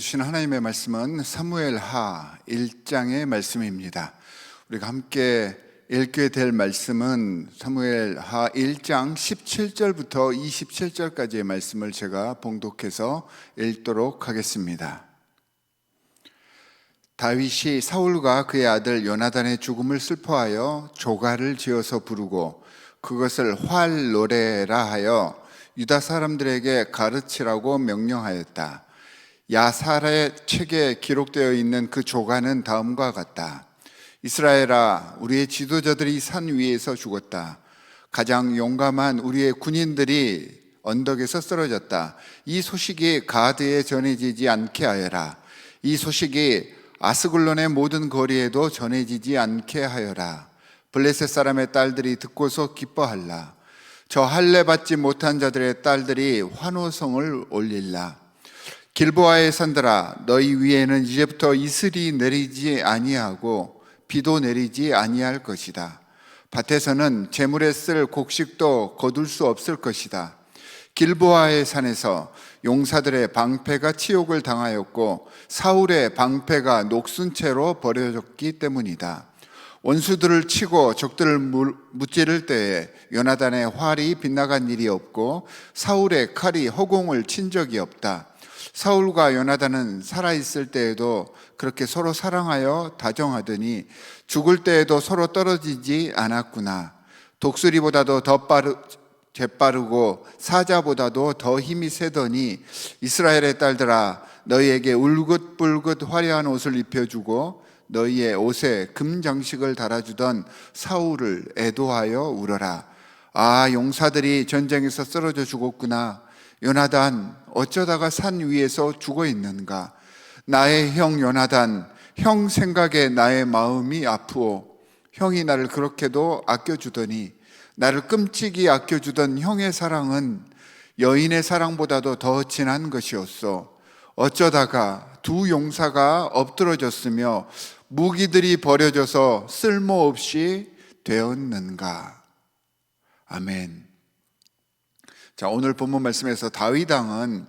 주신 하나님의 말씀은 사무엘하 1장의 말씀입니다. 우리가 함께 읽게 될 말씀은 사무엘하 1장 17절부터 27절까지의 말씀을 제가 봉독해서 읽도록 하겠습니다. 다윗이 사울과 그의 아들 요나단의 죽음을 슬퍼하여 조가를 지어서 부르고 그것을 활 노래라 하여 유다 사람들에게 가르치라고 명령하였다. 야살의 책에 기록되어 있는 그 조가는 다음과 같다. 이스라엘아, 우리의 지도자들이 산 위에서 죽었다. 가장 용감한 우리의 군인들이 언덕에서 쓰러졌다. 이 소식이 가드에 전해지지 않게 하여라. 이 소식이 아스글론의 모든 거리에도 전해지지 않게 하여라. 블레셋 사람의 딸들이 듣고서 기뻐할라. 저 할례 받지 못한 자들의 딸들이 환호성을 올릴라. 길보아의 산들아 너희 위에는 이제부터 이슬이 내리지 아니하고 비도 내리지 아니할 것이다. 밭에서는 재물에 쓸 곡식도 거둘 수 없을 것이다. 길보아의 산에서 용사들의 방패가 치욕을 당하였고 사울의 방패가 녹슨 채로 버려졌기 때문이다. 원수들을 치고 적들을 무찌를 때에 요나단의 활이 빗나간 일이 없고 사울의 칼이 허공을 친 적이 없다. 사울과 요나단은 살아 있을 때에도 그렇게 서로 사랑하여 다정하더니 죽을 때에도 서로 떨어지지 않았구나. 독수리보다도 더 빠르, 재빠르고 사자보다도 더 힘이 세더니 이스라엘의 딸들아 너희에게 울긋불긋 화려한 옷을 입혀주고 너희의 옷에 금 장식을 달아주던 사울을 애도하여 울어라. 아 용사들이 전쟁에서 쓰러져 죽었구나. 요나단 어쩌다가 산 위에서 죽어 있는가? 나의 형 요나단 형 생각에 나의 마음이 아프오. 형이 나를 그렇게도 아껴주더니 나를 끔찍이 아껴주던 형의 사랑은 여인의 사랑보다도 더 진한 것이었어. 어쩌다가 두 용사가 엎드러졌으며 무기들이 버려져서 쓸모없이 되었는가. 아멘. 자, 오늘 본문 말씀에서 다윗 왕은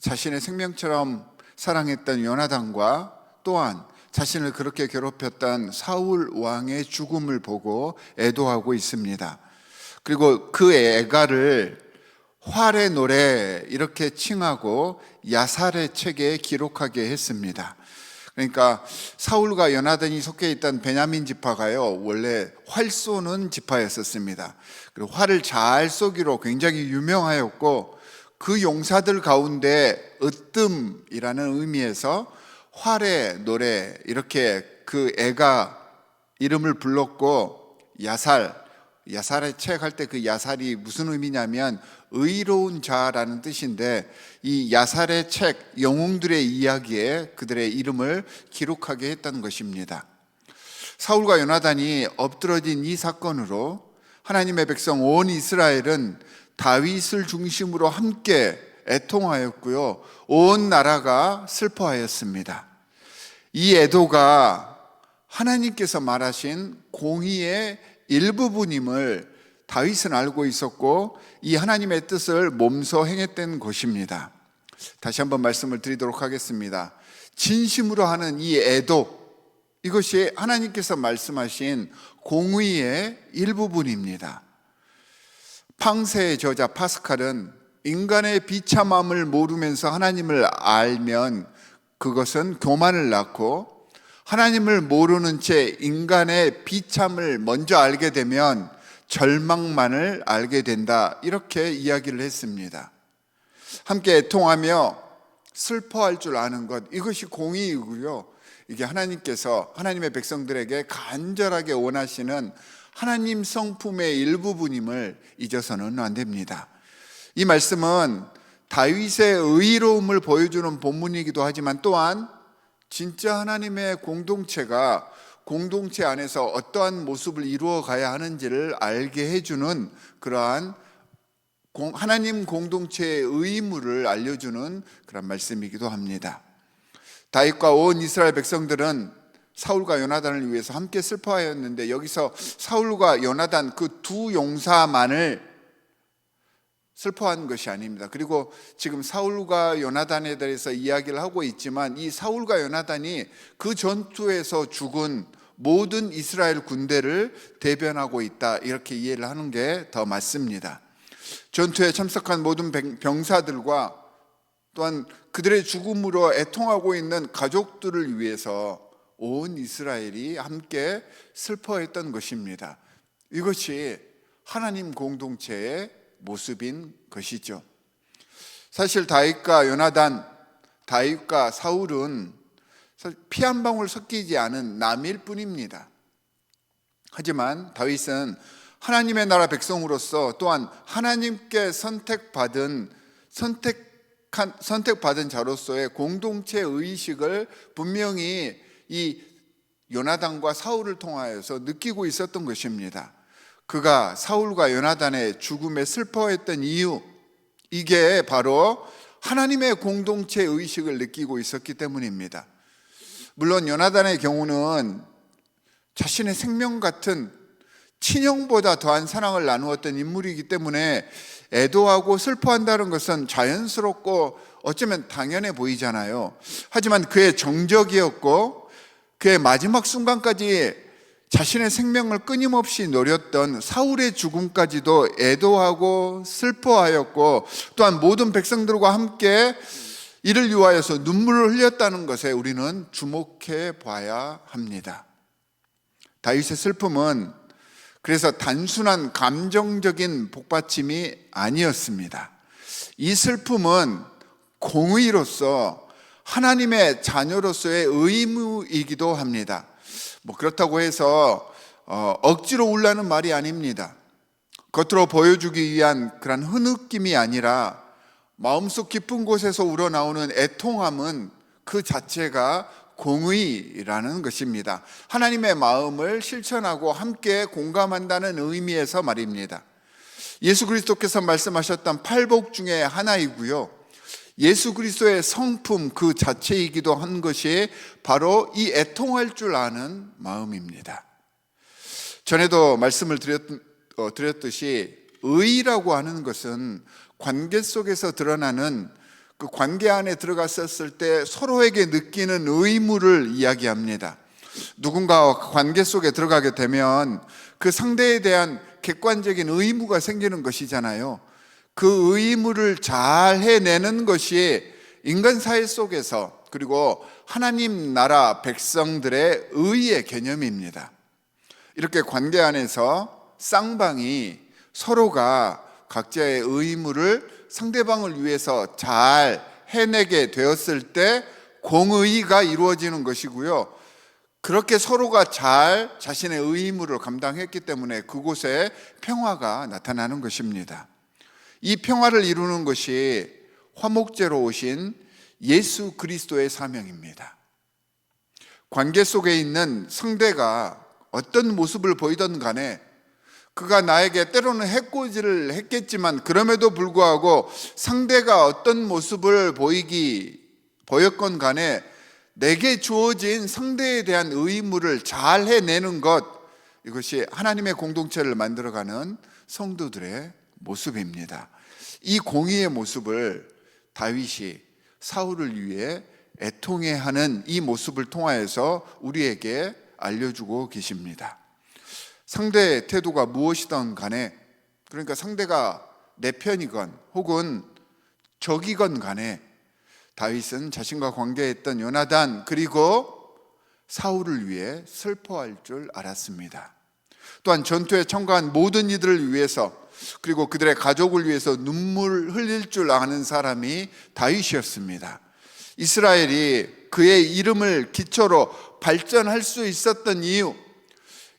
자신의 생명처럼 사랑했던 요나단과 또한 자신을 그렇게 괴롭혔던 사울 왕의 죽음을 보고 애도하고 있습니다. 그리고 그 애가를 활의 노래 이렇게 칭하고 야살의 책에 기록하게 했습니다. 그러니까 사울과 연하단이 속해 있던 베냐민 지파가요 원래 활 쏘는 지파였었습니다. 그리고 활을 잘 쏘기로 굉장히 유명하였고 그 용사들 가운데 으뜸이라는 의미에서 활의 노래 이렇게 그 애가 이름을 불렀고 야살 야살의 책할 때 그 야살이 무슨 의미냐면 의로운 자라는 뜻인데 이 야살의 책 영웅들의 이야기에 그들의 이름을 기록하게 했다는 것입니다. 사울과 요나단이 엎드러진 이 사건으로 하나님의 백성 온 이스라엘은 다윗을 중심으로 함께 애통하였고요. 온 나라가 슬퍼하였습니다. 이 애도가 하나님께서 말하신 공의의 일부분임을 다윗은 알고 있었고 이 하나님의 뜻을 몸소 행했던 것입니다. 다시 한번 말씀을 드리도록 하겠습니다. 진심으로 하는 이 애도 이것이 하나님께서 말씀하신 공의의 일부분입니다. 팡세의 저자 파스칼은 인간의 비참함을 모르면서 하나님을 알면 그것은 교만을 낳고 하나님을 모르는 채 인간의 비참을 먼저 알게 되면 절망만을 알게 된다. 이렇게 이야기를 했습니다. 함께 애통하며 슬퍼할 줄 아는 것, 이것이 공의이고요. 이게 하나님께서 하나님의 백성들에게 간절하게 원하시는 하나님 성품의 일부분임을 잊어서는 안 됩니다. 이 말씀은 다윗의 의로움을 보여주는 본문이기도 하지만 또한 진짜 하나님의 공동체가 공동체 안에서 어떠한 모습을 이루어 가야 하는지를 알게 해주는 그러한 하나님 공동체의 의무를 알려주는 그런 말씀이기도 합니다. 다윗과 온 이스라엘 백성들은 사울과 요나단을 위해서 함께 슬퍼하였는데 여기서 사울과 요나단 그 두 용사만을 슬퍼한 것이 아닙니다. 그리고 지금 사울과 요나단에 대해서 이야기를 하고 있지만 이 사울과 요나단이 그 전투에서 죽은 모든 이스라엘 군대를 대변하고 있다. 이렇게 이해를 하는 게 더 맞습니다. 전투에 참석한 모든 병- 병사들과 또한 그들의 죽음으로 애통하고 있는 가족들을 위해서 온 이스라엘이 함께 슬퍼했던 것입니다. 이것이 하나님 공동체의 모습인 것이죠. 사실 다윗과 요나단, 다윗과 사울은 피 한 방울 섞이지 않은 남일 뿐입니다. 하지만 다윗은 하나님의 나라 백성으로서 또한 하나님께 선택받은 선택한 선택받은 자로서의 공동체 의식을 분명히 이 요나단과 사울을 통하여서 느끼고 있었던 것입니다. 그가 사울과 요나단의 죽음에 슬퍼했던 이유 이게 바로 하나님의 공동체 의식을 느끼고 있었기 때문입니다. 물론 요나단의 경우는 자신의 생명 같은 친형보다 더한 사랑을 나누었던 인물이기 때문에 애도하고 슬퍼한다는 것은 자연스럽고 어쩌면 당연해 보이잖아요. 하지만 그의 정적이었고 그의 마지막 순간까지 자신의 생명을 끊임없이 노렸던 사울의 죽음까지도 애도하고 슬퍼하였고 또한 모든 백성들과 함께 이를 위하여서 눈물을 흘렸다는 것에 우리는 주목해 봐야 합니다. 다윗의 슬픔은 그래서 단순한 감정적인 복받침이 아니었습니다. 이 슬픔은 공의로서 하나님의 자녀로서의 의무이기도 합니다. 뭐 그렇다고 해서 어, 억지로 울라는 말이 아닙니다. 겉으로 보여주기 위한 그런 흐느낌이 아니라 마음속 깊은 곳에서 우러나오는 애통함은 그 자체가 공의라는 것입니다. 하나님의 마음을 실천하고 함께 공감한다는 의미에서 말입니다. 예수 그리스도께서 말씀하셨던 팔복 중에 하나이고요. 예수 그리스도의 성품 그 자체이기도 한 것이 바로 이 애통할 줄 아는 마음입니다. 전에도 말씀을 드렸, 어, 드렸듯이 의라고 하는 것은 관계 속에서 드러나는 그 관계 안에 들어갔었을 때 서로에게 느끼는 의무를 이야기합니다. 누군가와 관계 속에 들어가게 되면 그 상대에 대한 객관적인 의무가 생기는 것이잖아요. 그 의무를 잘 해내는 것이 인간 사회 속에서 그리고 하나님 나라 백성들의 의의 개념입니다. 이렇게 관계 안에서 쌍방이 서로가 각자의 의무를 상대방을 위해서 잘 해내게 되었을 때 공의가 이루어지는 것이고요. 그렇게 서로가 잘 자신의 의무를 감당했기 때문에 그곳에 평화가 나타나는 것입니다. 이 평화를 이루는 것이 화목제로 오신 예수 그리스도의 사명입니다. 관계 속에 있는 상대가 어떤 모습을 보이던 간에 그가 나에게 때로는 해코지를 했겠지만 그럼에도 불구하고 상대가 어떤 모습을 보이기 보였건 간에 내게 주어진 상대에 대한 의무를 잘 해내는 것 이것이 하나님의 공동체를 만들어가는 성도들의 모습입니다. 이 공의의 모습을 다윗이 사울을 위해 애통해 하는 이 모습을 통하여서 우리에게 알려주고 계십니다. 상대의 태도가 무엇이든 간에 그러니까 상대가 내 편이건 혹은 적이건 간에 다윗은 자신과 관계했던 요나단 그리고 사울을 위해 슬퍼할 줄 알았습니다. 또한 전투에 참가한 모든 이들을 위해서 그리고 그들의 가족을 위해서 눈물 흘릴 줄 아는 사람이 다윗이었습니다. 이스라엘이 그의 이름을 기초로 발전할 수 있었던 이유,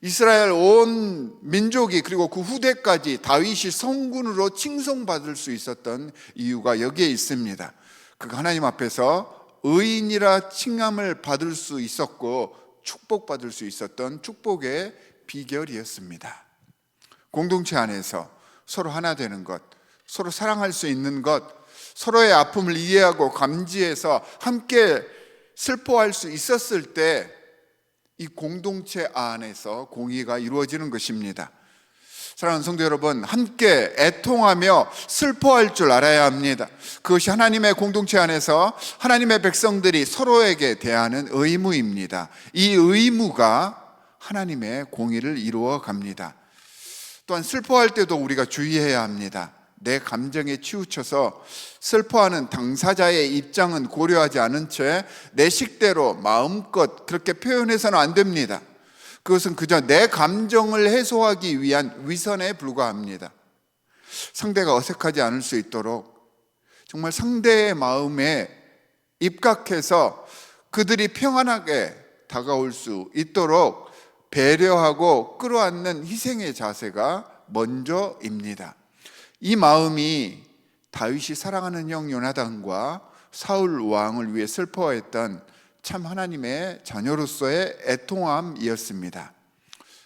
이스라엘 온 민족이 그리고 그 후대까지 다윗이 성군으로 칭송받을 수 있었던 이유가 여기에 있습니다. 그가 하나님 앞에서 의인이라 칭함을 받을 수 있었고 축복받을 수 있었던 축복의 비결이었습니다. 공동체 안에서 서로 하나 되는 것, 서로 사랑할 수 있는 것, 서로의 아픔을 이해하고 감지해서 함께 슬퍼할 수 있었을 때 이 공동체 안에서 공의가 이루어지는 것입니다. 사랑하는 성도 여러분, 함께 애통하며 슬퍼할 줄 알아야 합니다. 그것이 하나님의 공동체 안에서 하나님의 백성들이 서로에게 대하는 의무입니다. 이 의무가 하나님의 공의를 이루어 갑니다. 또한 슬퍼할 때도 우리가 주의해야 합니다. 내 감정에 치우쳐서 슬퍼하는 당사자의 입장은 고려하지 않은 채 내 식대로 마음껏 그렇게 표현해서는 안 됩니다. 그것은 그저 내 감정을 해소하기 위한 위선에 불과합니다. 상대가 어색하지 않을 수 있도록 정말 상대의 마음에 입각해서 그들이 평안하게 다가올 수 있도록 배려하고 끌어안는 희생의 자세가 먼저입니다. 이 마음이 다윗이 사랑하는 형 요나단과 사울 왕을 위해 슬퍼했던 참 하나님의 자녀로서의 애통함이었습니다.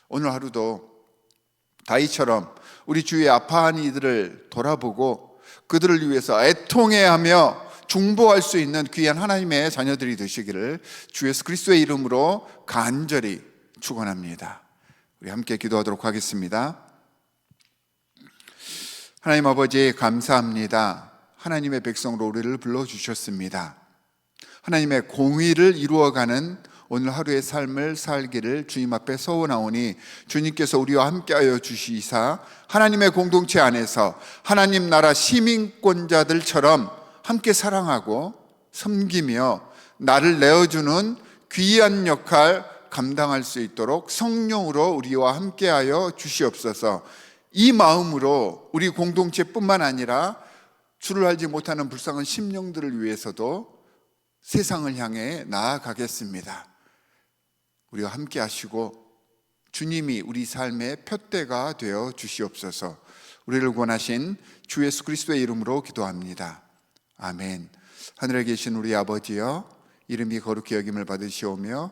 오늘 하루도 다윗처럼 우리 주위에 아파하는 이들을 돌아보고 그들을 위해서 애통해하며 중보할 수 있는 귀한 하나님의 자녀들이 되시기를 주 예수 그리스도의 이름으로 간절히 축원합니다. 우리 함께 기도하도록 하겠습니다. 하나님 아버지 감사합니다. 하나님의 백성으로 우리를 불러 주셨습니다. 하나님의 공의를 이루어가는 오늘 하루의 삶을 살기를 주님 앞에 서원하오니 주님께서 우리와 함께하여 주시사 하나님의 공동체 안에서 하나님 나라 시민권자들처럼 함께 사랑하고 섬기며 나를 내어주는 귀한 역할 감당할 수 있도록 성령으로 우리와 함께하여 주시옵소서. 이 마음으로 우리 공동체뿐만 아니라 주를 알지 못하는 불쌍한 심령들을 위해서도 세상을 향해 나아가겠습니다. 우리와 함께 하시고 주님이 우리 삶의 표대가 되어 주시옵소서. 우리를 권하신 주 예수 그리스도의 이름으로 기도합니다. 아멘. 하늘에 계신 우리 아버지여 이름이 거룩히 여김을 받으시오며